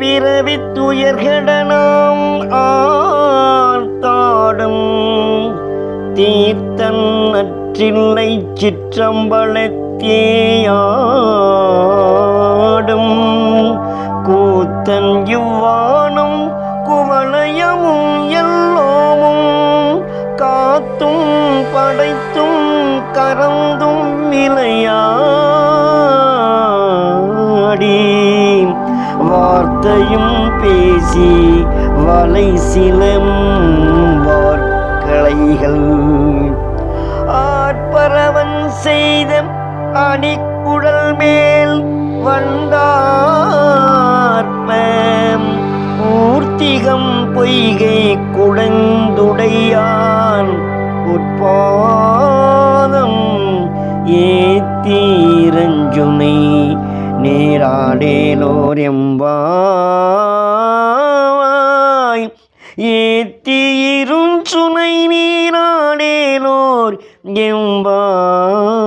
பிறவி துயர்கடனாம் ஆர்த்தாடும். தீர்த்தன் நற்றில்லை சிற்றம்பலத்தேயாடும் கூத்தன் இவ்வானும் குவளையமும் எல்லோமும் காத்தும் படைத்தும் கறந்தும் நிலையாடி. வார்த்தையும் பேசி வலை சிலம் வார்களைகள் ஆட்பரவன் செய்த அணிக்குழல் மேல் வந்தார்ப்பம் பூர்த்திகம் பொய்கை குடந்துடையான் உட்பாதம் ஏத்தீரஞ்சுமை. நீராடேலோர் எம்பாய் ஏத்தீரும் சுனை நீராடேலோர் எம்பாய்